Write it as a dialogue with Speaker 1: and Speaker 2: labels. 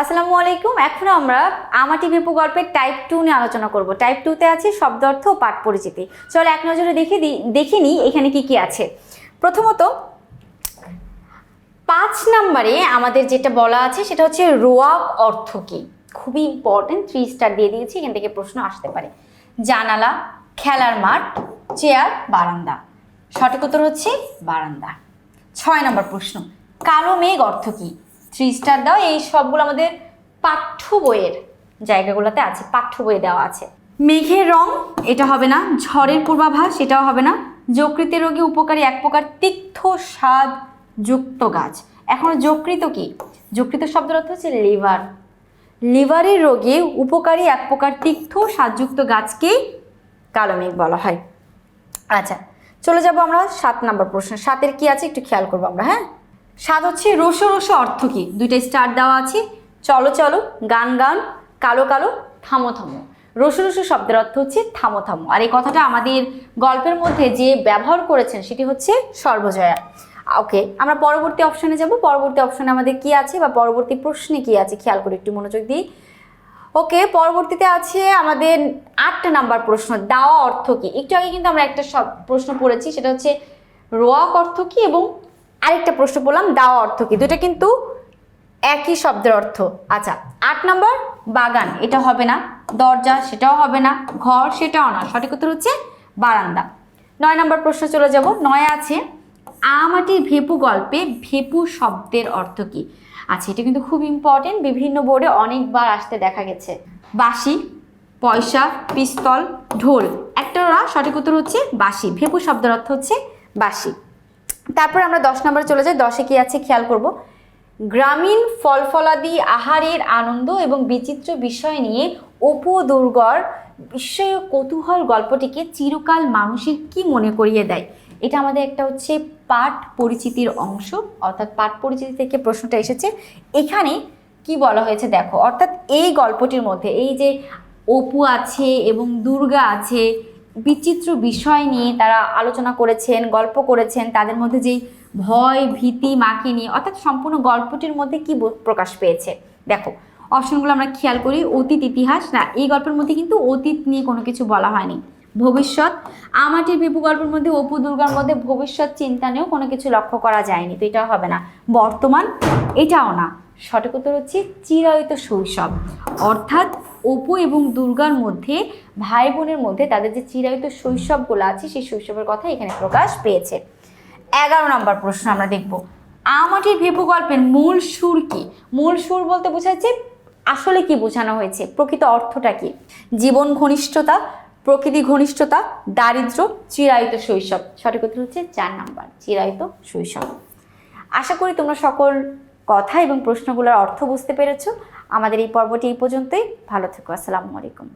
Speaker 1: আসসালামু আলাইকুম, এখন আমরা আমাটি বিপু গল্পের টাইপ টু নিয়ে আলোচনা করব। টাইপ টুতে আছে শব্দ অর্থ ও পাঠ পরিচিতি। চলো এক নজরে দেখে দিই দেখে নিই এখানে কি কি আছে। প্রথমত, পাঁচ নম্বরে আমাদের যেটা বলা আছে সেটা হচ্ছে রোয়াক অর্থ কি? খুবই ইম্পর্টেন্ট থ্রি স্টার দিয়ে দিয়েছি, এখান থেকে প্রশ্ন আসতে পারে। জানালা, খেলার মাঠ, চেয়ার, বারান্দা। সঠিক উত্তর হচ্ছে বারান্দা। ছয় নম্বর প্রশ্ন, কালো মেঘ অর্থ কি? থ্রি স্টার দাও, এই সবগুলো আমাদের পাঠ্য বইয়ের জায়গাগুলোতে আছে, পাঠ্য বইয়ে দেওয়া আছে। মেঘের রং, এটা হবে না, ঝড়ের পূর্বাভাস, এটাও হবে না। যকৃতের রোগে উপকারী এক প্রকার তিক্ত স্বাদ যুক্ত গাছ। এখন যকৃত কি? যকৃত শব্দের অর্থ হচ্ছে লিভার। লিভারের রোগে উপকারী এক প্রকার তিক্ত স্বাদযুক্ত গাছকেই কালো বলা হয়। আচ্ছা চলে যাব আমরা সাত নাম্বার প্রশ্ন। সাতের কি আছে একটু খেয়াল করব আমরা হ্যাঁ? সাত হচ্ছে রসো রসো অর্থ কি? দুইটা স্টার দেওয়া আছে। চলো চলো, গান গান, কালো কালো, থামো থামো। রসো রসো শব্দের অর্থ হচ্ছে থামো থামো। আর এই কথাটা আমাদের গল্পের মধ্যে যে ব্যবহার করেছেন সেটি হচ্ছে সর্বজয়া। ওকে, আমরা পরবর্তী অপশনে যাব। পরবর্তী অপশনে আমাদের কি আছে বা পরবর্তী প্রশ্নে কি আছে? খেয়াল করে একটু মনোযোগ দিই। ওকে, পরবর্তীতে আছে আমাদের আটটা নাম্বার প্রশ্ন, দাওয়া অর্থ কি? একটু আগে কিন্তু আমরা একটা প্রশ্ন পড়েছি, সেটা হচ্ছে, রোয়াক অর্থ কি এবং আরেকটা প্রশ্ন বললাম দাওয়া অর্থ কি? দুটা কিন্তু একই শব্দের অর্থ। আচ্ছা আট নম্বর, বাগান, এটা হবে না। দরজা, সেটাও হবে না। ঘর, সেটাও না। সঠিক উত্তর হচ্ছে বারান্দা। নয় নম্বর প্রশ্ন চলে যাব। নয় আছে আমাটির ভেপু গল্পে ভেপু শব্দের অর্থ কি? আচ্ছা এটা কিন্তু খুব ইম্পর্টেন্ট বিভিন্ন বোর্ডে অনেকবার আসতে দেখা গেছে। বাঁশি, পয়সা, পিস্তল, ঢোল। একটা সঠিক উত্তর হচ্ছে বাঁশি। ভেপু শব্দের অর্থ হচ্ছে বাঁশি। তারপর আমরা দশ নম্বরে চলে যাই, দশে কি আছে খেয়াল করব। গ্রামীণ ফলফলাদি আহারের আনন্দ এবং বিচিত্র বিষয় নিয়ে অপু দুর্গর বিস্ময় কৌতূহল গল্পটিকে চিরকাল মানুষের কি মনে করিয়ে দেয়? এটা আমাদের একটা হচ্ছে পাঠ পরিচিতির অংশ, অর্থাৎ পাঠ পরিচিতি থেকে প্রশ্নটা এসেছে। এখানে কি বলা হয়েছে দেখো, অর্থাৎ এই গল্পটির মধ্যে এই যে অপু আছে এবং দুর্গা আছে বিচিত্র বিষয় নিয়ে তারা আলোচনা করেছেন, গল্প করেছেন। তাদের মধ্যে যেই ভয়, ভীতি মাকে নিয়ে অর্থাৎ সম্পূর্ণ গল্পটির মধ্যে কি প্রকাশ পেয়েছে? দেখো, অপশনগুলো আমরা খেয়াল করি, অতীত, ইতিহাস। না, এই গল্পের মধ্যে কিন্তু অতীত নিয়ে কোনো কিছু বলা হয়নি। ভবিষ্যৎ আমাটির বিপু গল্পের মধ্যে, অপু দুর্গার মধ্যে ভবিষ্যৎ চিন্তা নিয়েও কোনো কিছু লক্ষ্য করা যায়নি। তো এটাও হবে না। বর্তমান, এটাও না। সঠিক উত্তর হচ্ছে চিরায়িত শৈশব। অর্থাৎ অপু এবং দুর্গার মধ্যে, ভাই বোনের মধ্যে তাদের যে চিরায়িত শৈশবগুলো আছে, সেই শৈশবের কথা এখানে প্রকাশ পেয়েছে। এগারো নম্বর প্রশ্ন আমরা দেখব। আমাটির ভেপু গল্পের মূল সুর কি? মূল সুর বলতে বোঝাচ্ছে, আসলে কি বোঝানো হয়েছে? প্রকৃত অর্থটা কি? জীবন ঘনিষ্ঠতা, প্রকৃতি ঘনিষ্ঠতা, দারিদ্র, চিরায়িত শৈশব। সঠিক উত্তর হচ্ছে চার নাম্বার, চিরায়িত শৈশব। আশা করি তোমরা সকল কথা এবং প্রশ্নগুলোর অর্থ বুঝতে পেরেছ। আমাদের এই পর্বটি এই পর্যন্তই। ভালো থেকো। আসসালামু আলাইকুম।